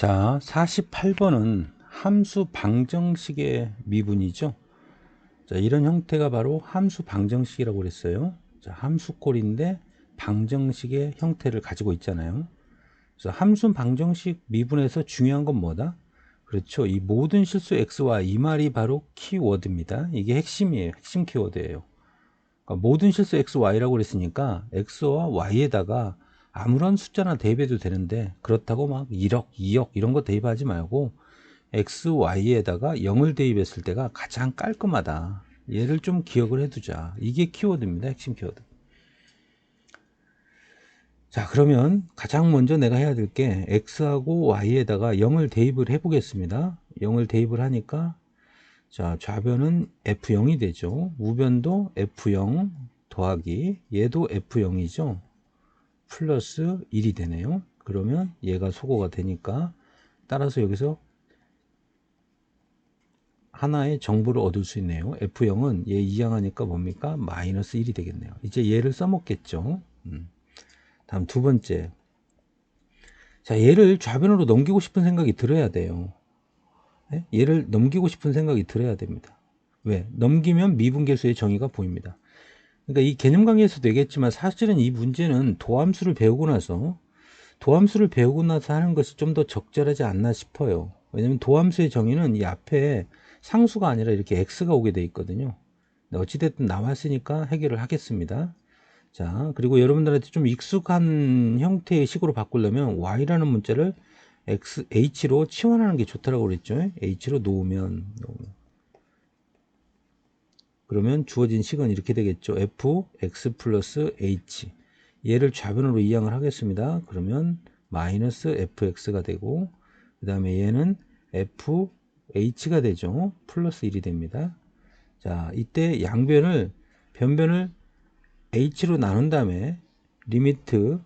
자, 48번은 함수 방정식의 미분이죠. 자, 이런 형태가 바로 함수 방정식이라고 그랬어요. 자, 함수꼴인데 방정식의 형태를 가지고 있잖아요. 그래서 함수 방정식 미분에서 중요한 건 뭐다? 그렇죠. 이 모든 실수 x와 이 말이 바로 키워드입니다. 이게 핵심이에요. 핵심 키워드예요. 그러니까 모든 실수 x, y라고 그랬으니까 x와 y에다가 아무런 숫자나 대입해도 되는데 그렇다고 막 1억, 2억 이런 거 대입하지 말고 x, y에다가 0을 대입했을 때가 가장 깔끔하다. 얘를 좀 기억을 해두자. 이게 키워드입니다. 핵심 키워드. 자 그러면 가장 먼저 내가 해야 될 게 x하고 y에다가 0을 대입을 해 보겠습니다 0을 대입을 하니까 자 좌변은 f0이 되죠 우변도 f0 더하기 얘도 f0이죠 플러스 1이 되네요. 그러면 얘가 소거가 되니까 따라서 여기서 하나의 정보를 얻을 수 있네요. F0은 얘 이항하니까 뭡니까? 마이너스 1이 되겠네요. 이제 얘를 써먹겠죠. 음. 다음 두 번째. 자, 얘를 좌변으로 넘기고 싶은 생각이 들어야 돼요. 네? 얘를 넘기고 싶은 생각이 들어야 됩니다. 왜? 넘기면 미분계수의 정의가 보입니다. 그러니까 이 개념 강의에서도 얘기했지만 사실은 이 문제는 도함수를 배우고 나서 도함수를 배우고 나서 하는 것이 좀 더 적절하지 않나 싶어요. 왜냐면 도함수의 정의는 이 앞에 상수가 아니라 이렇게 x가 오게 돼 있거든요. 어찌됐든 나왔으니까 해결을 하겠습니다. 자, 그리고 여러분들한테 좀 익숙한 형태의 식으로 바꾸려면 y라는 문자를 x, h로 치환하는 게 좋다라고 그랬죠. h로 놓으면, 놓으면. 그러면 주어진 식은 이렇게 되겠죠. f x 플러스 h 얘를 좌변으로 이항을 하겠습니다. 그러면 마이너스 fx가 되고 그 다음에 얘는 fh가 되죠. 플러스 1이 됩니다. 자 이때 양변을 변변을 h로 나눈 다음에 리미트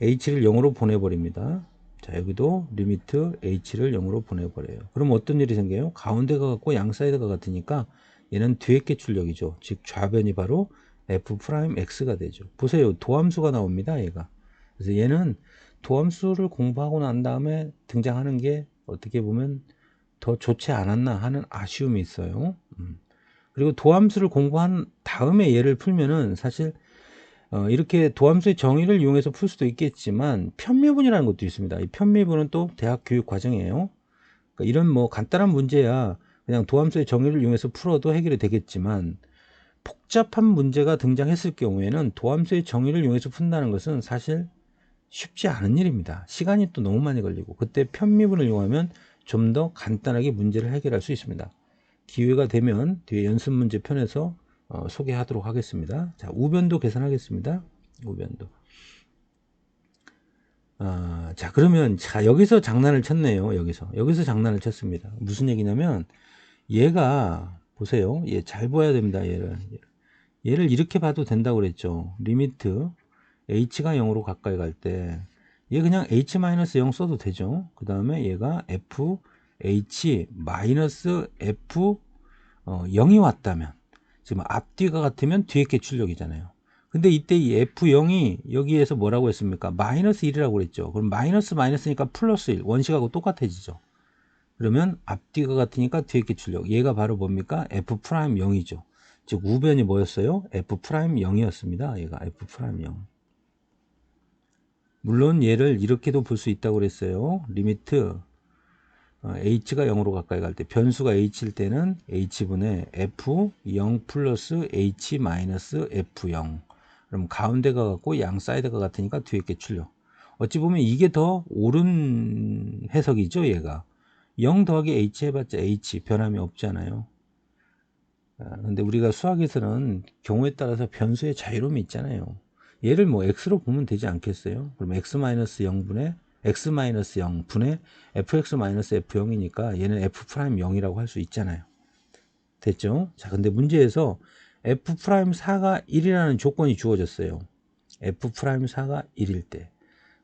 h를 0으로 보내버립니다. 자 여기도 리미트 h를 0으로 보내버려요. 그럼 어떤 일이 생겨요? 가운데가 같고 양 사이드가 같으니까 얘는 뒤에게 출력이죠. 즉 좌변이 바로 f 프라임 x가 되죠. 보세요. 도함수가 나옵니다. 얘가. 그래서 얘는 도함수를 공부하고 난 다음에 등장하는 게 어떻게 보면 더 좋지 않았나 하는 아쉬움이 있어요. 음. 그리고 도함수를 공부한 다음에 얘를 풀면은 사실 어, 이렇게 도함수의 정의를 이용해서 풀 수도 있겠지만 편미분이라는 것도 있습니다. 이 편미분은 또 대학 교육 과정이에요. 그러니까 이런 뭐 간단한 문제야 그냥 도함수의 정의를 이용해서 풀어도 해결이 되겠지만 복잡한 문제가 등장했을 경우에는 도함수의 정의를 이용해서 푼다는 것은 사실 쉽지 않은 일입니다. 시간이 또 너무 많이 걸리고 그때 편미분을 이용하면 좀 더 간단하게 문제를 해결할 수 있습니다. 기회가 되면 뒤에 연습 문제 편에서 어, 소개하도록 하겠습니다. 자, 우변도 계산하겠습니다. 우변도. 아, 자, 그러면 자, 여기서 장난을 쳤네요. 여기서. 여기서 장난을 쳤습니다. 무슨 얘기냐면 얘가 보세요. 얘잘 봐야 됩니다. 얘를 얘를 이렇게 봐도 된다고 그랬죠. 리미트 h가 0으로 가까이 갈 때 얘 그냥 h-0 써도 되죠. 그 다음에 얘가 f h 마이너스 f 어, 0이 왔다면 지금 앞뒤가 같으면 뒤에 게 출력이잖아요. 근데 이때 이 f0이 여기에서 뭐라고 했습니까? 마이너스 1이라고 그랬죠. 그럼 마이너스 마이너스니까 플러스 1 원식하고 똑같아지죠. 그러면 앞뒤가 같으니까 뒤에 게 출력. 얘가 바로 뭡니까? f 프라임 0이죠. 즉 우변이 뭐였어요? f 프라임 0이었습니다. 얘가 f 프라임 0. 물론 얘를 이렇게도 볼 수 있다고 그랬어요. 리미트 어, h가 0으로 가까이 갈 때 변수가 h일 때는 h분의 f0 플러스 h 마이너스 f0 그럼 가운데가 같고 양 사이드가 같으니까 뒤에 게 출력. 어찌 보면 이게 더 옳은 해석이죠, 얘가. 0 더하기 h 해봤자 h 변함이 없잖아요. 아, 근데 우리가 수학에서는 경우에 따라서 변수의 자유로움이 있잖아요. 얘를 뭐 x로 보면 되지 않겠어요? 그럼 x-0분의 x-0 분의 fx-f0이니까 얘는 f'0이라고 할 수 있잖아요. 됐죠? 자, 근데 문제에서 f'4가 1이라는 조건이 주어졌어요. f'4가 1일 때.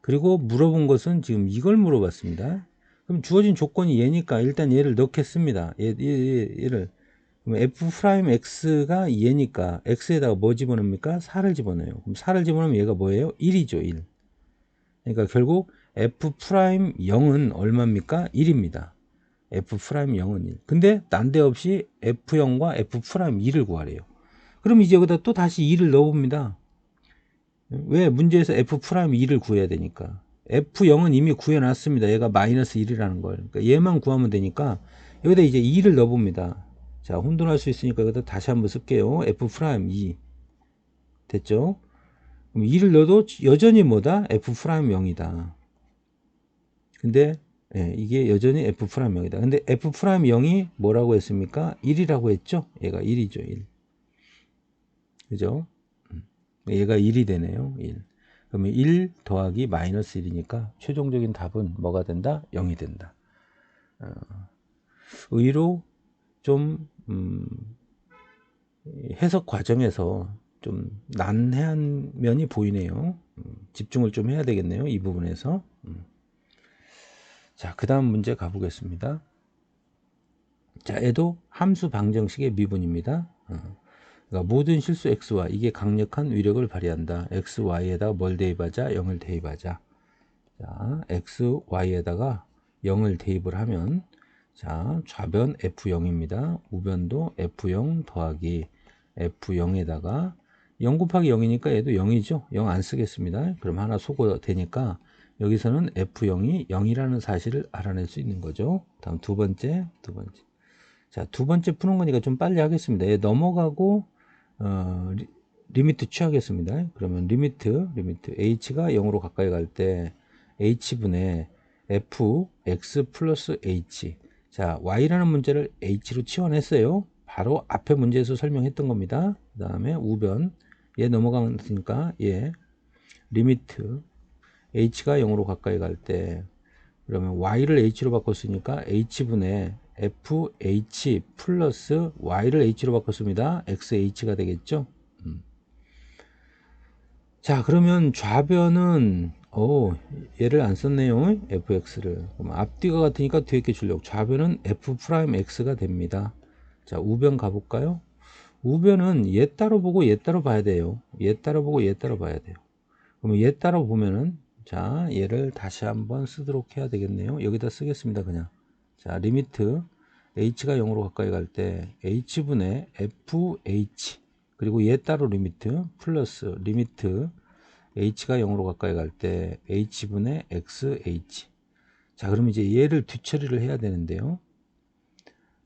그리고 물어본 것은 지금 이걸 물어봤습니다. 그럼 주어진 조건이 얘니까 일단 얘를 넣겠습니다. 얘, 얘, 얘 를. 그럼 f 프라임 x가 얘니까 x에다가 뭐 집어넣습니까? 4를 집어넣어요. 그럼 4를 집어넣으면 얘가 뭐예요? 1이죠, 1. 그러니까 결국 f 프라임 0은 얼마입니까? 1입니다. f 프라임 0은 1. 근데 난데없이 f0과 f 프라임 2를 구하래요. 그럼 이제 여기다 또 다시 2를 넣어봅니다. 왜? 문제에서 f 프라임 2를 구해야 되니까. F0은 이미 구해놨습니다. 얘가 마이너스 1이라는 걸. 그러니까 얘만 구하면 되니까 여기다 이제 2를 넣어봅니다. 자, 혼돈할 수 있으니까 여기다 다시 한번 쓸게요. f 프라임 2. 됐죠? 그럼 2를 넣어도 여전히 뭐다? f 프라임 0이다. 근데 예, 이게 여전히 f 프라임 0이다. 근데 f 프라임 0이 뭐라고 했습니까? 1이라고 했죠? 얘가 1이죠. 1. 그죠? 음. 얘가 1이 되네요. 1. 그러면 1 더하기 마이너스 1이니까 최종적인 답은 뭐가 된다? 0이 된다. 어, 의로 좀 음, 해석 과정에서 좀 난해한 면이 보이네요. 음, 집중을 좀 해야 되겠네요. 이 부분에서. 음. 자, 그 다음 문제 가보겠습니다. 자, 얘도 함수 방정식의 미분입니다. 어. 그러니까 모든 실수 x와 이게 강력한 위력을 발휘한다. x, y에다 뭘 대입하자? 0을 대입하자. 자, x, y에다가 0을 대입을 하면 자, 좌변 f0입니다. 우변도 f0 더하기 f0에다가 0 곱하기 0이니까 얘도 0이죠. 0 안 쓰겠습니다. 그럼 하나 소거 되니까 여기서는 f0이 0이라는 사실을 알아낼 수 있는 거죠. 다음 두 번째, 두 번째. 자, 두 번째 푸는 거니까 좀 빨리 하겠습니다. 얘 넘어가고 어, 리, 리미트 취하겠습니다. 그러면 리미트, 리미트 h가 0으로 가까이 갈 때 h분의 f x 플러스 h 자 y라는 문제를 h로 치환했어요. 바로 앞에 문제에서 설명했던 겁니다. 그 다음에 우변 얘 넘어갔으니까 얘 리미트 h가 0으로 가까이 갈 때 그러면 y를 h로 바꿨으니까 h분의 fh 플러스 y를 h로 바꿨습니다. xh가 되겠죠. 음. 자 그러면 좌변은 오 얘를 안 썼네요. fx를 그럼 앞뒤가 같으니까 뒤에 게 출력 좌변은 f 프라임 x가 됩니다. 자 우변 가볼까요? 우변은 얘 따로 보고 얘 따로 봐야 돼요. 얘 따로 보고 얘 따로 봐야 돼요. 그러면 얘 따로 보면은 자 얘를 다시 한번 쓰도록 해야 되겠네요. 여기다 쓰겠습니다. 그냥 자 리미트 h가 0으로 가까이 갈 때 h분의 fh 그리고 얘 따로 리미트 플러스 리미트 h가 0으로 가까이 갈 때 h분의 xh 자 그럼 이제 얘를 뒤처리를 해야 되는데요.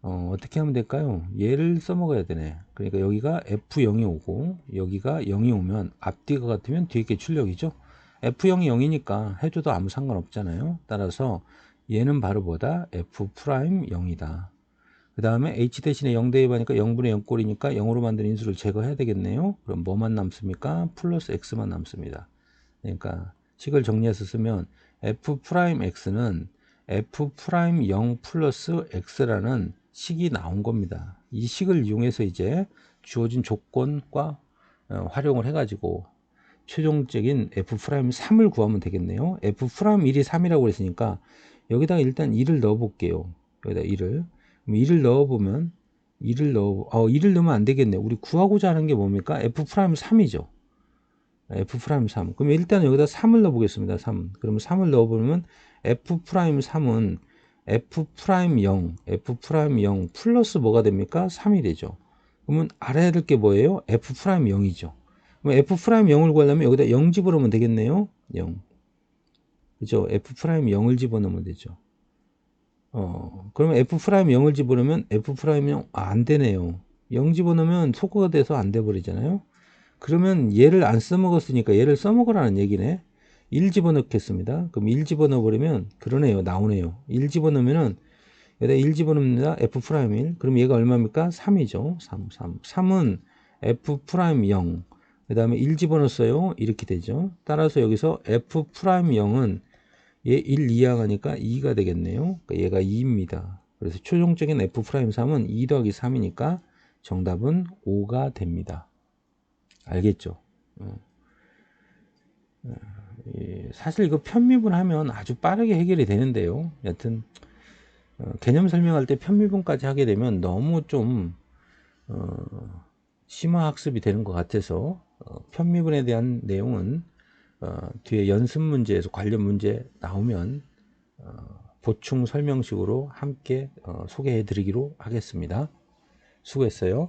어, 어떻게 하면 될까요? 얘를 써먹어야 되네. 그러니까 여기가 f0이 오고 여기가 0이 오면 앞뒤가 같으면 뒤에 게 출력이죠. F0이 0이니까 해줘도 아무 상관없잖아요. 따라서 얘는 바로 뭐다 f 프라임 0이다 그 다음에 h 대신에 0 대입하니까 0분의 0꼴이니까 0으로 만든 인수를 제거해야 되겠네요. 그럼 뭐만 남습니까? 플러스 x만 남습니다. 그러니까 식을 정리해서 쓰면 f 프라임 x는 f 프라임 0 플러스 x라는 식이 나온 겁니다. 이 식을 이용해서 이제 주어진 조건과 어, 활용을 해가지고 최종적인 f 프라임 3을 구하면 되겠네요. f 프라임 1이 3이라고 그랬으니까 여기다가 일단 2를 넣어 볼게요. 여기다 2를 2를 넣어보면 2를 넣어 어 2를 넣으면 안 되겠네. 우리 구하고자 하는 게 뭡니까? f 프라임 3이죠. f 프라임 3. 그럼 일단 여기다 3을 넣어 보겠습니다. 3. 그러면 3을 넣어 보면 f 프라임 3은 f 프라임 0, f 프라임 0 플러스 뭐가 됩니까? 3이 되죠. 그러면 알아야 될 게 뭐예요? f 프라임 0이죠. 그럼 f 프라임 0을 구하려면 여기다 0 집어넣으면 되겠네요. 0. 그죠? f 프라임 0을 집어넣으면 되죠. 어, 그러면 f 프라임 0을 집어넣으면 f 프라임 0, 아, 안 되네요. 0 집어넣으면 소거가 돼서 안 돼 버리잖아요. 그러면 얘를 안 써먹었으니까 얘를 써먹으라는 얘기네. 1 집어넣겠습니다. 그럼 1 집어넣어 버리면 그러네요. 나오네요. 1 집어넣으면은 여기다 1 집어넣습니다. f 프라임 1. 그럼 얘가 얼마입니까? 3이죠. 3, 3. 3은 f 프라임 0. 그 다음에 1 집어넣었어요. 이렇게 되죠. 따라서 여기서 f 프라임 0은 얘1 이항하니까 2가 되겠네요. 그러니까 얘가 2입니다. 그래서 최종적인 f'3은 2 더하기 3이니까 정답은 5가 됩니다. 알겠죠? 어. 어, 사실 이거 편미분 하면 아주 빠르게 해결이 되는데요. 여튼 어, 개념 설명할 때 편미분까지 하게 되면 너무 좀 심화 학습이 되는 것 같아서 편미분에 대한 내용은 어, 뒤에 연습 문제에서 관련 문제 나오면 어, 보충 설명식으로 함께 어, 소개해 드리기로 하겠습니다. 수고했어요.